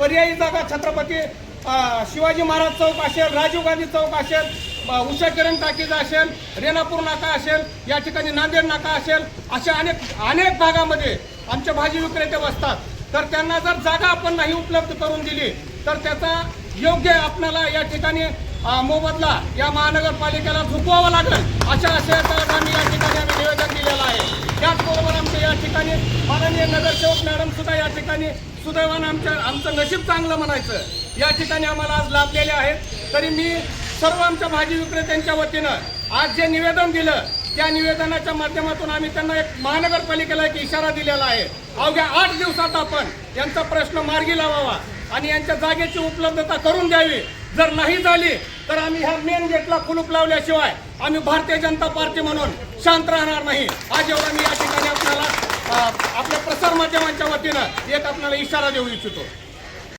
पर्यायी जागा छत्रपती शिवाजी महाराज चौक असेल राजीव गांधी चौक असेल उषा किरण टाकीज असेल रेणापूर नाका असेल या ठिकाणी नांदेड नाका असेल अशा अनेक अनेक भागामध्ये आमचे भाजी विक्रेते बसतात. तर त्यांना जर जागा आपण नाही उपलब्ध करून दिली तर त्याचा योग्य आपल्याला या ठिकाणी मोबदला या महानगरपालिकेला झुकवावा लागेल. अशा आशयाचा आम्ही या ठिकाणी आम्ही निवेदन दिलेलं आहे. ठिकाणी माननीय नगरसेवक मॅडम सुद्धा या ठिकाणी सुदैवानं आमच्या आमचं नशीब चांगलं म्हणायचं. या ठिकाणी आम्हाला आज लाभलेले आहेत. तरी मी सर्व आमच्या भाजी विक्रेत्यांच्या वतीनं आज जे निवेदन दिलं त्या निवेदनाच्या माध्यमातून आम्ही त्यांना एक महानगरपालिकेला एक इशारा दिलेला आहे. अवघ्या आठ दिवसात आपण यांचा प्रश्न मार्गी लावावा आणि यांच्या जागेची उपलब्धता करून द्यावी. जर नाही झाली तर आम्ही ह्या मेन गेटला कुलूप लावल्याशिवाय आम्ही भारतीय जनता पार्टी म्हणून शांत राहणार नाही. आज एवढा मी या प्रसारमाध्यमांच्या प्रसार माध्यमांच्या वतीनं एक आपल्याला इशारा देऊ इच्छितो.